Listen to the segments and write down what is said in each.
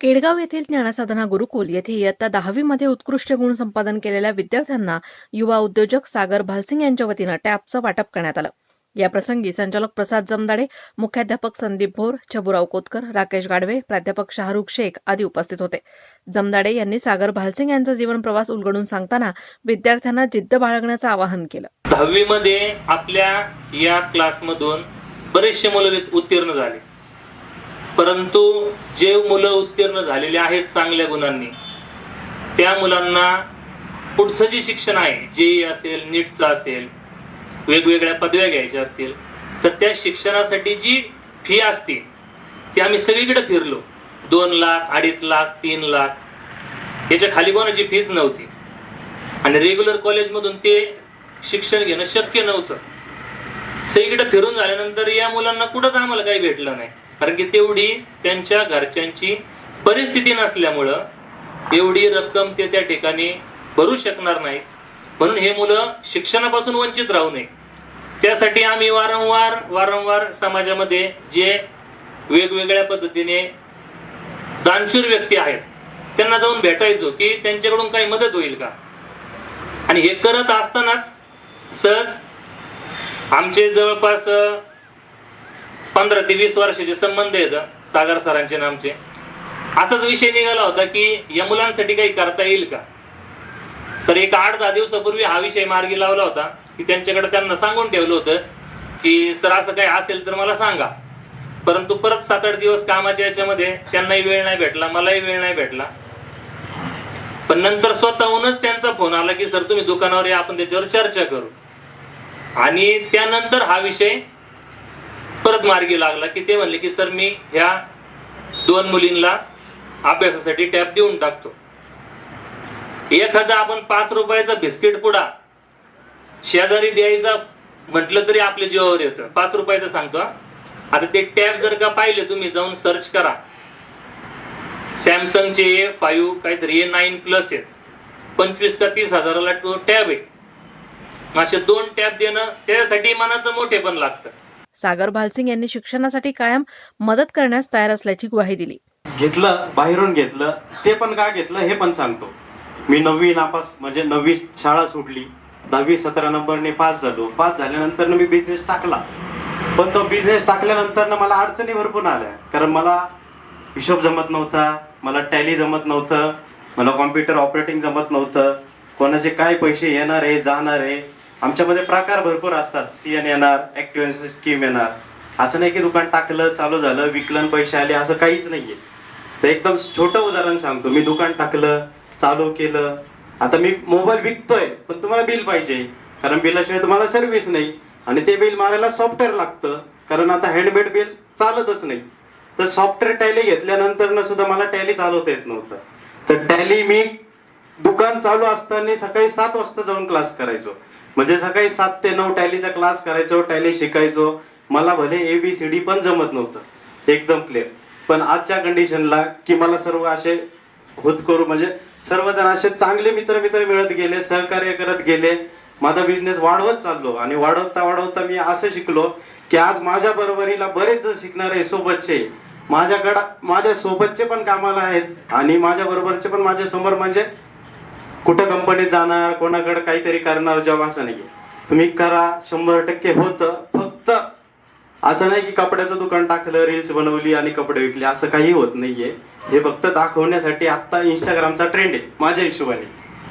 केडगाव येथील ज्ञानसाधना गुरुकुल येथे इयत्ता दहावीमध्ये उत्कृष्ट गुण संपादन केलेल्या विद्यार्थ्यांना युवा उद्योजक सागर भालसिंग यांच्या वतीनं टॅबचं वाटप करण्यात आलं. याप्रसंगी संचालक प्रसाद जमदाडे मुख्याध्यापक संदीप भोर छबुराव कोतकर राकेश गाडवे प्राध्यापक शाहरुख शेख आदी उपस्थित होते. जमदाडे यांनी सागर भालसिंग यांचा जीवन प्रवास उलगडून सांगताना विद्यार्थ्यांना जिद्द बाळगण्याचं आवाहन केलं. दहावीमध्ये आपल्या या क्लासमधून बरेचसे मुलं उत्तीर्ण झाले. परंतु जे मुलं उत्तीर्ण झालेले आहेत चांगल्या गुणांनी त्या मुलांना पुढचं जे शिक्षण आहे जे असेल नीटचं असेल वेगवेगळ्या पदव्या घ्यायच्या असतील तर त्या शिक्षणासाठी जी फी असते ती आम्ही सगळीकडे फिरलो. दोन लाख अडीच लाख तीन लाख याच्या खाली कोणाची फीच नव्हती. आणि रेग्युलर कॉलेजमधून ते शिक्षण घेणं शक्य नव्हतं. सगळीकडे फिरून झाल्यानंतर या मुलांना कुठंच आम्हाला काही भेटलं नाही. कारण की तेवढी त्यांच्या घरच्यांची परिस्थिती नसल्यामुळं एवढी रक्कम ते त्या ठिकाणी भरू शकणार नाहीत. म्हणून हे मुलं शिक्षणापासून वंचित राहू नये. त्यासाठी आम्ही वारंवार वारंवार समाजामध्ये जे वेगवेगळ्या पद्धतीने दानशूर व्यक्ती आहेत त्यांना जाऊन भेटायचो की त्यांच्याकडून काही मदत होईल का? आणि हे करत असतानाच सहज आमचे जवळपास पंधरा ते वीस वर्षाचे संबंध आहेत सागर सरांचे नामचे असाच विषय निघाला होता की या मुलांसाठी काही करता येईल का? तर एक आठ दहा दिवसापूर्वी हा विषय मार्गी लावला होता की त्यांच्याकडे त्यांना सांगून ठेवलं होतं की सर असं काही असेल तर मला सांगा. परंतु परत सात आठ दिवस कामाच्या याच्यामध्ये त्यांनाही वेळ नाही भेटला मलाही वेळ नाही भेटला. पण नंतर स्वतःहूनच त्यांचा फोन आला की सर तुम्ही दुकानावर या आपण त्याच्यावर चर्चा करू. आणि त्यानंतर हा विषय परत मार्गी लागला की ते म्हणले की सर मी ह्या दोन मुलींना अभ्यासासाठी टॅप देऊन टाकतो. एखादा आपण पाच रुपयाचा बिस्किट पुडा शेजारी द्यायचा म्हटलं तरी आपल्या जीवावर येतं. पाच रुपयाचं सांगतो आता ते टॅब जर का पाहिले तुम्ही जाऊन सर्च करा. सॅमसंगचे ए फाईव्ह काहीतरी ए नाईन प्लस आहेत. पंचवीस का तीस हजाराला तो टॅब आहे. असे दोन टॅब देणं त्यासाठी मनाचं मोठे पण लागतं. सागर भालसिंग यांनी शिक्षणासाठी कायम मदत करण्यास तयार असल्याची ग्वाही दिली. घेतलं बाहेरून घेतलं ते पण का घेतलं हे पण सांगतो. मी नववी नापास म्हणजे नववी शाळा सुटली दहावी सतरा नंबरने पास झालो. पास झाल्यानंतर मी बिझनेस टाकला. पण तो बिझनेस टाकल्यानंतर मला अडचणी भरपूर आल्या. कारण मला हिशोब जमत नव्हता मला टॅली जमत नव्हतं मला कॉम्प्युटर ऑपरेटिंग जमत नव्हतं. कोणाचे काय पैसे येणार आहे जाणार आहे आमच्यामध्ये प्रकार भरपूर असतात. सी एन येणार ऍक्टिव्ह स्कीम येणार. असं नाही की दुकान टाकलं चालू झालं विकलं पैसे आले असं काहीच नाहीये. तर एकदम छोटं उदाहरण सांगतो. मी दुकान टाकलं चालू केलं. आता मी मोबाईल विकतोय पण तुम्हाला बिल पाहिजे. कारण बिलाशिवाय तुम्हाला सर्व्हिस नाही. आणि ते बिल मारायला सॉफ्टवेअर लागतं. कारण आता हँडमेड बिल चालतच नाही. तर सॉफ्टवेअर टॅली घेतल्यानंतर सुद्धा मला टॅली चालवता येत नव्हतं. तर टॅली मी दुकान चालू असताना सकाळी सात वाजता जाऊन क्लास करायचो. म्हणजे सकाळी सात ते नऊ टॅलीचा क्लास करायचो टॅली शिकायचो. मला भले ए बी सी डी पण जमत नव्हतं. एकदम क्लिअर पण आजच्या कंडिशनला की मला सर्व असे होत करू म्हणजे सर्वजण असे चांगले मित्र मित्र मिळत गेले सहकार्य करत गेले. माझा बिझनेस वाढवत चाललो. आणि वाढवता वाढवता मी असं शिकलो की आज माझ्या बरोबरीला बरेच जण शिकणारे सोबतचे. माझ्याकडं माझ्या सोबतचे पण कामाला आहेत आणि माझ्या बरोबरचे पण माझ्यासमोर म्हणजे कुठं कंपनीत जाणार कोणाकडे काहीतरी करणार जॉब असं नाही तुम्ही करा शंभर टक्के होतं. फक्त असं नाही की कपड्याचं दुकान टाकलं रील्स बनवली आणि कपडे विकले. असं काही होत नाहीये. हे फक्त दाखवण्यासाठी आत्ता इंस्टाग्रामचा ट्रेंड आहे माझ्या हिशोबाने.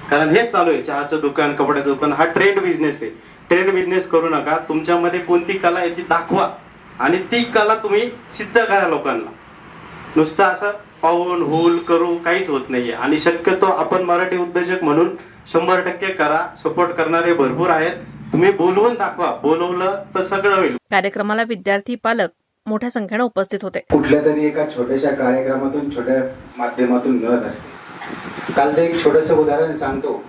कारण हेच चालू आहे चहाचं दुकान कपड्याचं दुकान हा ट्रेंड बिझनेस आहे. ट्रेंड बिझनेस करू नका. तुमच्यामध्ये कोणती कला आहे ती दाखवा. आणि ती कला तुम्ही सिद्ध करा लोकांना. नुसतं असं पाहून होल करू काहीच होत नाहीये. आणि शक्यतो आपण मराठी उद्योजक म्हणून शंभर टक्के करा सपोर्ट करणारे भरपूर आहेत. तुम्ही बोलवून दाखवा. बोलवलं तर सगळं होईल. कार्यक्रमाला विद्यार्थी पालक मोठ्या संख्येने उपस्थित होते. कुठल्या तरी एका छोट्याशा कार्यक्रमातून छोट्या माध्यमातून मिळत असते कालचं एक छोटंसं उदाहरण सांगतो.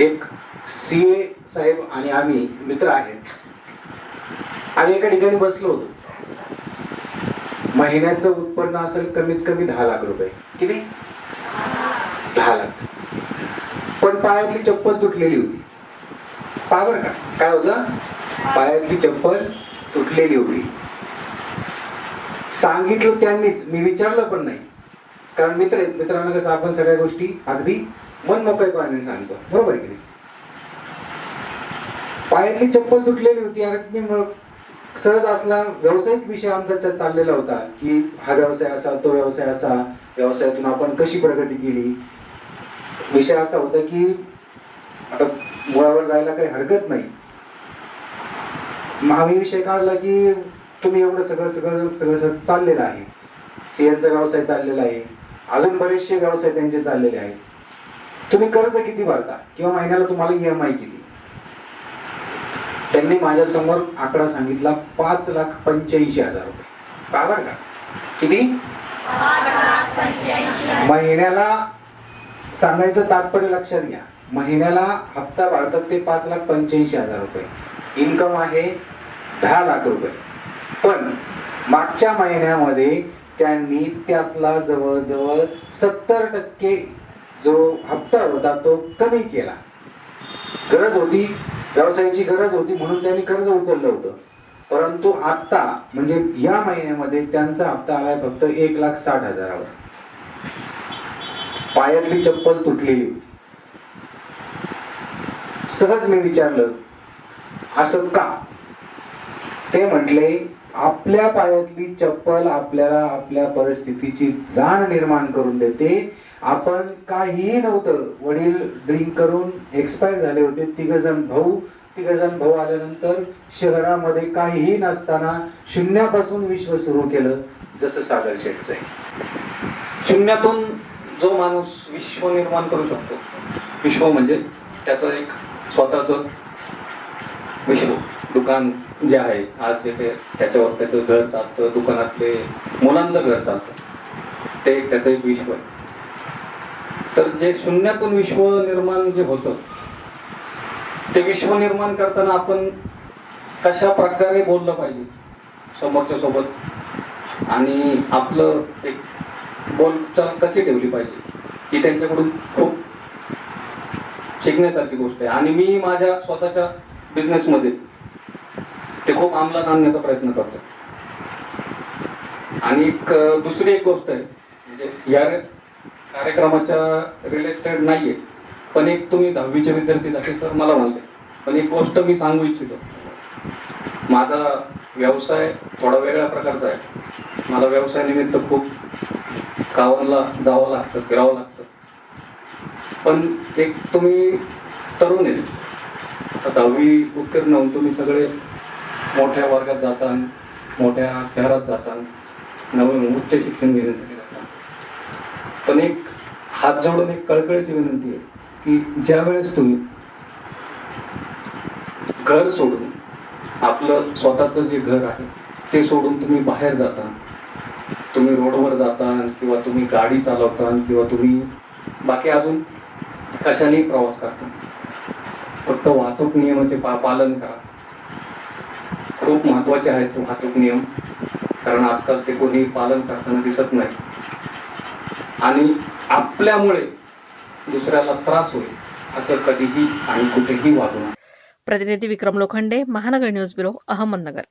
एक सी ए साहेब आणि आम्ही मित्र आहेत. आम्ही एका ठिकाणी बसलो होतो. महिन्याचं उत्पन्न असेल कमीत कमी दहा लाख रुपये. किती? दहा लाख. पण पायातली चप्पल तुटलेली होती. पावर का काय होतं? पायातली चप्पल तुटलेली होती. सांगितलं त्यांनीच मी विचारलं पण नाही. कारण मित्र आहेत मित्रांना कसं आपण सगळ्या गोष्टी अगदी मन मोकळेपणाने सांगतो. बरोबर आहे की नाही? पायातली चप्पल तुटलेली होती अरे मी सहज असला व्यावसायिक विषय आमचा चाललेला होता की हा व्यवसाय असा तो व्यवसाय असा व्यवसायातून आपण कशी प्रगती केली? विषय असा होता की आता मुळावर जायला काही हरकत नाही. महावी आम्ही विषय काढला की तुम्ही एवढं सगळं सगळं सगळं सगळं चाललेलं आहे. सीएनचा व्यवसाय चाललेला आहे. अजून बरेचसे व्यवसाय त्यांचे चाललेले आहेत. तुम्ही कर्ज किती भरता? किंवा महिन्याला तुम्हाला ई एम आय किती? त्यांनी माझ्यासमोर आकडा सांगितला पाच लाख पंच्याऐंशी हजार रुपये. बरोबर का. किती? महिन्याला सांगायचं तात्पर्य लक्षात घ्या. महिन्याला हप्ता भरतात ते पाच लाख पंच्याऐंशी हजार रुपये. इन्कम आहे दहा लाख रुपये. पण मागच्या महिन्यामध्ये त्यांनी त्यातला जवळजवळ सत्तर टक्के जो हप्ता होता तो कमी केला. गरज होती व्यवसायाची गरज होती म्हणून त्यांनी कर्ज उचललं होतं. परंतु आत्ता म्हणजे या महिन्यामध्ये त्यांचा हप्ता आलाय फक्त एक लाख साठ हजारावर. पायातली चप्पल तुटलेली होती. सहज मी विचारलं असं का? ते म्हटले आपल्या पायातली चप्पल आपल्याला आपल्या परिस्थितीची जाण निर्माण करून देते. आपण काहीही नव्हतं. वडील ड्रिंक करून एक्सपायर झाले होते. तिघजण भाऊ तिघजण भाऊ आल्यानंतर शहरामध्ये काहीही नसताना शून्यापासून विश्व सुरू केलं जसं सागर शेठचं आहे. शून्यातून जो माणूस विश्व निर्माण करू शकतो विश्व म्हणजे त्याचं एक स्वतःचं विश्व दुकान जे आहे आज जे ते त्याच्यावर त्याचं घर चालतं दुकानातले मुलांचं घर चालतं ते एक त्याचं एक विश्व आहे. तर जे शून्यातून विश्व निर्माण जे होतं ते विश्व निर्माण करताना आपण कशा प्रकारे बोललं पाहिजे समोरच्या सोबत? आणि आपलं एक बोलचाल कशी ठेवली पाहिजे? ही त्यांच्याकडून खूप शिकण्यासारखी गोष्ट आहे. आणि मी माझ्या स्वतःच्या बिझनेसमध्ये ते खूप अंमलात आणण्याचा प्रयत्न करतो. आणि एक दुसरी एक गोष्ट आहे म्हणजे या कार्यक्रमाच्या रिलेटेड नाहीये पण एक तुम्ही दहावीचे विद्यार्थी असे सर मला म्हणले पण एक गोष्ट मी सांगू इच्छितो. माझा व्यवसाय थोडा वेगळ्या प्रकारचा आहे. मला व्यवसाय निमित्त खूप गावाला जावं लागतं फिरावं लागतं. पण एक तुम्ही तरुण आहे. आता दहावी उत्तीर्ण होऊन तुम्ही सगळे मोठ्या वर्गात जाता मोठ्या शहरात जाता नवीन उच्च शिक्षण घेण्यासाठी जाता पण एक हात जोडून एक कळकळीची विनंती आहे की ज्या वेळेस तुम्ही घर सोडून आपलं स्वतःचं जे घर आहे ते सोडून तुम्ही बाहेर जाता तुम्ही रोडवर जाता किंवा तुम्ही गाडी चालवता किंवा तुम्ही बाकी अजून कशानेही प्रवास करता फक्त वाहतूक नियमाचे पा पालन करा. खूप महत्त्वाचे आहेत वाहतूक नियम कारण आजकाल ते कोणी पालन करताना दिसत नाही. आणि आपल्यामुळे दुसऱ्याला त्रास होईल असं कधीही आणि कुठेही वागू नये प्रतिनिधी विक्रम लोखंडे महानगर न्यूज ब्युरो अहमदनगर.